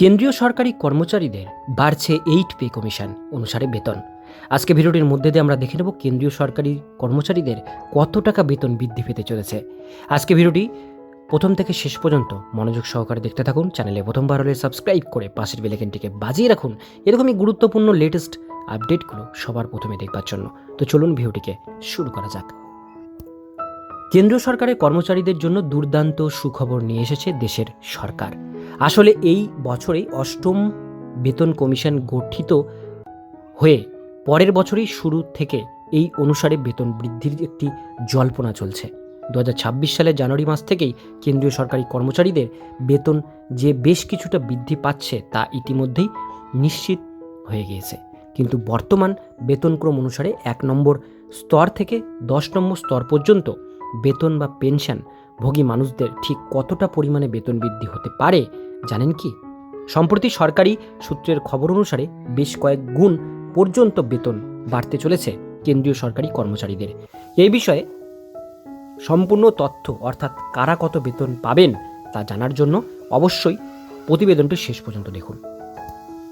কেন্দ্রীয় সরকারি কর্মচারীদের বাড়ছে এইট পে কমিশন অনুসারে বেতন। আজকে ভিডিওটির মধ্যে দিয়ে আমরা দেখে নেব কেন্দ্রীয় সরকারি কর্মচারীদের কত টাকা বেতন বৃদ্ধি পেতে চলেছে। আজকে ভিডিওটি প্রথম থেকে শেষ পর্যন্ত মনোযোগ সহকারে দেখতে থাকুন, চ্যানেলে প্রথমবার হলে সাবস্ক্রাইব করে পাশের বেলেকেনটিকে বাজিয়ে রাখুন। এরকমই গুরুত্বপূর্ণ লেটেস্ট আপডেটগুলো সবার প্রথমে দেখবার জন্য। তো চলুন ভিডিওটিকে শুরু করা যাক। কেন্দ্রীয় সরকারের কর্মচারীদের জন্য দুর্দান্ত সুখবর নিয়ে এসেছে দেশের সরকার। আসলে এই বছরেই অষ্টম বেতন কমিশন গঠিত হয়ে পরের বছরই শুরু থেকে এই অনুসারে বেতন বৃদ্ধির একটি জল্পনা চলছে। দু হাজার ছাব্বিশ সালের জানুয়ারি মাস থেকেই কেন্দ্রীয় সরকারি কর্মচারীদের বেতন যে বেশ কিছুটা বৃদ্ধি পাচ্ছে তা ইতিমধ্যেই নিশ্চিত হয়ে গিয়েছে। কিন্তু বর্তমান বেতনক্রম অনুসারে এক নম্বর স্তর থেকে দশ নম্বর স্তর পর্যন্ত বেতন বা পেনশন ভোগী মানুষদের ঠিক কতটা পরিমাণে বেতন বৃদ্ধি হতে পারে, জানেন কি? সম্প্রতি সরকারি সূত্রের খবর অনুসারে বেশ কয়েক গুণ পর্যন্ত বেতন বাড়তে চলেছে কেন্দ্রীয় সরকারি কর্মচারীদের। এই বিষয়ে সম্পূর্ণ তথ্য অর্থাৎ কারা কত বেতন পাবেন তা জানার জন্য অবশ্যই প্রতিবেদনটি শেষ পর্যন্ত দেখুন।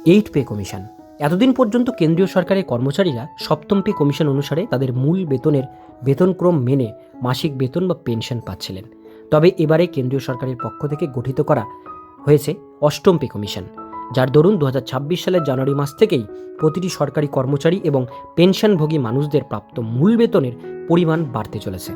এইট পে কমিশন এতদিন পর্যন্ত কেন্দ্রীয় সরকারের কর্মচারীরা সপ্তম পে কমিশন অনুসারে তাদের মূল বেতনের বেতনক্রম মেনে মাসিক বেতন বা পেনশন পাচ্ছিলেন। তবে এবারে কেন্দ্রীয় সরকারের পক্ষ থেকে গঠিত করা হয়েছে অষ্টম পে কমিশন, যার দরুন দু হাজার ছাব্বিশ সালের জানুয়ারি মাস থেকেই প্রতিটি সরকারি কর্মচারী এবং পেনশনভোগী মানুষদের প্রাপ্ত মূল বেতনের পরিমাণ বাড়তে চলেছে।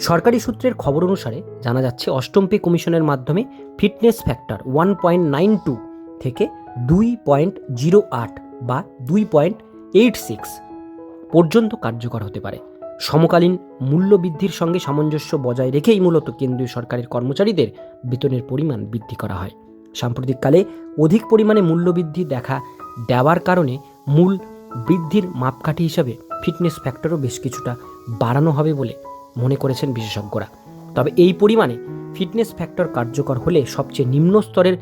সরকারি সূত্রের খবর অনুসারে জানা যাচ্ছে অষ্টম পে কমিশনের মাধ্যমে fitness factor one point nine two থেকে দুই পয়েন্ট জিরো আট বা দুই পয়েন্ট এইট সিক্স পর্যন্ত কার্যকর হতে পারে। সমকালীন মূল্যবৃদ্ধির সঙ্গে সামঞ্জস্য বজায় রেখেই মূলত কেন্দ্রীয় সরকারের কর্মচারীদের বেতনের পরিমাণ বৃদ্ধি করা হয়। সাম্প্রতিককালে অধিক পরিমাণে মূল্যবৃদ্ধি দেখা দেওয়ার কারণে মূল বৃদ্ধির মাপকাঠি হিসাবে ফিটনেস ফ্যাক্টরও বেশ কিছুটা বাড়ানো হবে বলে মনে করেছেন বিশেষজ্ঞরা। তবে এই পরিমাণে ফিটনেস ফ্যাক্টর কার্যকর হলে সবচেয়ে নিম্ন স্তরের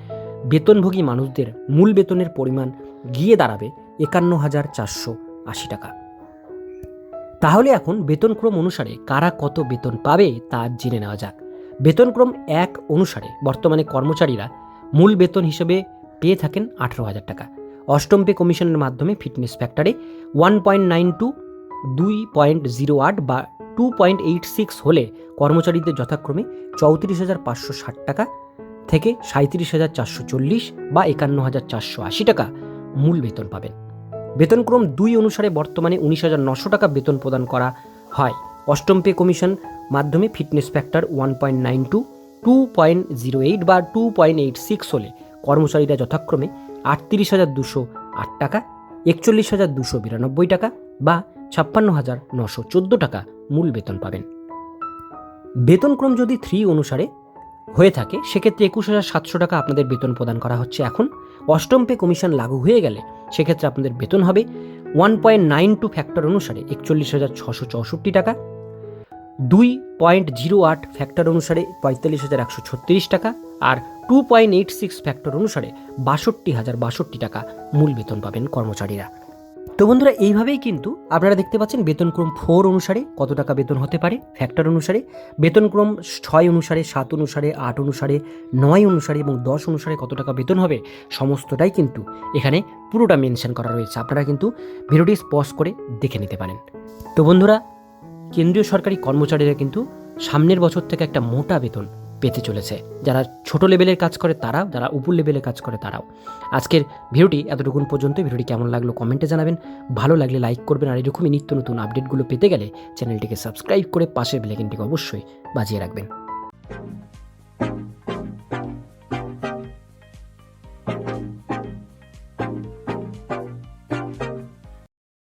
বেতনভোগী মানুষদের মূল বেতনের পরিমাণ গিয়ে দাঁড়াবে একান্ন হাজার চারশো আশি টাকা। তাহলে এখন বেতনক্রম অনুসারে কারা কত বেতন পাবে তা জেনে নেওয়া যাক। বেতনক্রম এক অনুসারে বর্তমানে কর্মচারীরা মূল বেতন হিসেবে পেয়ে থাকেন আঠারো হাজার টাকা। অষ্টম পে কমিশনের মাধ্যমে ফিটনেস ফ্যাক্টরে ওয়ান পয়েন্ট নাইন টু দুই পয়েন্ট জিরো আট বা টু পয়েন্ট এইট সিক্স হলে কর্মচারীদের যথাক্রমে চৌত্রিশ হাজার পাঁচশো ষাট টাকা থেকে সাঁত্রিশ হাজার চারশো চল্লিশ বা একান্ন হাজার চারশো আশি টাকা মূল বেতন পাবেন। বেতনক্রম দুই অনুসারে বর্তমানে উনিশ হাজার নশো টাকা বেতন প্রদান করা হয়। অষ্টম পে কমিশন মাধ্যমে fitness factor one point nine two two point zero eight বা টু পয়েন্ট এইট সিক্স হলে কর্মচারীরা যথাক্রমে আটত্রিশ হাজার দুশো আট টাকা, একচল্লিশ হাজার দুশো বিরানব্বই টাকা বা ছাপ্পান্ন হাজার নশো চোদ্দ টাকা মূল বেতন পাবেন। বেতনক্রম যদি থ্রি অনুসারে হয়ে থাকে, সেক্ষেত্রে একুশ হাজার সাতশো টাকা আপনাদের বেতন প্রদান করা হচ্ছে এখন। অষ্টম পে কমিশন লাগু হয়ে গেলে সেক্ষেত্রে আপনাদের বেতন হবে one point nine two factor অনুসারে একচল্লিশ হাজার ছশো চৌষট্টি টাকা। দুই পয়েন্ট জিরো আট ফ্যাক্টর অনুসারে পঁয়তাল্লিশ হাজার একশো ছত্রিশ টাকা আর two point eight six factor অনুসারে বাষট্টি হাজার বাষট্টি টাকা মূল বেতন পাবেন কর্মচারীরা। তো বন্ধুরা, এইভাবেই কিন্তু আপনারা দেখতে পাচ্ছেন বেতনক্রম ফোর অনুসারে কত টাকা বেতন হতে পারে ফ্যাক্টর অনুসারে। বেতনক্রম ছয় অনুসারে, সাত অনুসারে, আট অনুসারে, নয় অনুসারে এবং দশ অনুসারে কত টাকা বেতন হবে সমস্তটাই কিন্তু এখানে পুরোটা মেনশন করা রয়েছে। আপনারা কিন্তু ভিডিওটি স্পজ করে দেখে নিতে পারেন। তো বন্ধুরা, কেন্দ্রীয় সরকারি কর্মচারীরা কিন্তু সামনের বছর থেকে একটা মোটা বেতন পেতে চলেছে। যারা ছোট লেভেলের কাজ করে তারাও, যারা উপর লেভেলের কাজ করে তারাও। আজকের ভিডিওটি এতটুকুন পর্যন্ত। ভিডিওটি কেমন লাগল কমেন্টে জানাবেন। ভালো লাগলে লাইক করবেন। আর এরকমই নিত্য নতুন আপডেটগুলো পেতে গেলে চ্যানেলটিকে সাবস্ক্রাইব করে পাশের বেলাইকিনটিকে অবশ্যই বাজিয়ে রাখবেন।